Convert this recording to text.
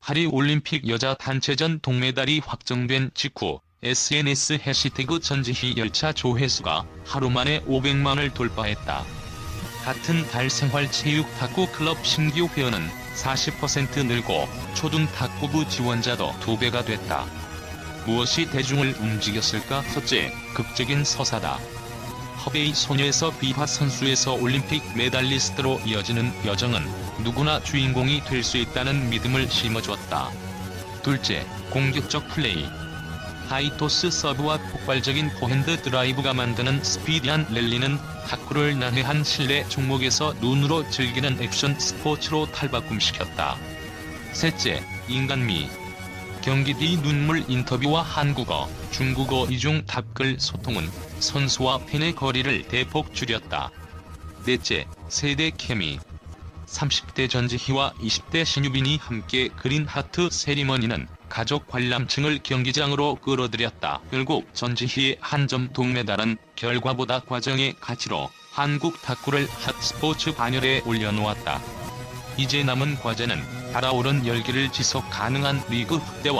파리 올림픽 여자 단체전 동메달이 확정된 직후 SNS 해시태그 전지희 열차 조회수가 하루 만에 500만을 돌파했다. 같은 달 생활체육 탁구 클럽 신규 회원은 40% 늘고 초등 탁구부 지원자도 2배가 됐다. 무엇이 대중을 움직였을까? 첫째, 극적인 서사다. 허베이 소녀에서 비화 선수에서 올림픽 메달리스트로 이어지는 여정은 누구나 주인공이 될 수 있다는 믿음을 심어주었다. 둘째, 공격적 플레이. 하이토스 서브와 폭발적인 포핸드 드라이브가 만드는 스피디한 랠리는 탁구를 난해한 실내 종목에서 눈으로 즐기는 액션 스포츠로 탈바꿈시켰다. 셋째, 인간미. 경기 뒤 눈물 인터뷰와 한국어, 중국어 이중 답글 소통은 선수와 팬의 거리를 대폭 줄였다. 넷째, 세대 케미. 30대 전지희와 20대 신유빈이 함께 그린 하트 세리머니는 가족 관람층을 경기장으로 끌어들였다. 결국 전지희의 한 점 동메달은 결과보다 과정의 가치로 한국 탁구를 핫스포츠 반열에 올려놓았다. 이제 남은 과제는 달아오른 열기를 지속 가능한 리그 확대와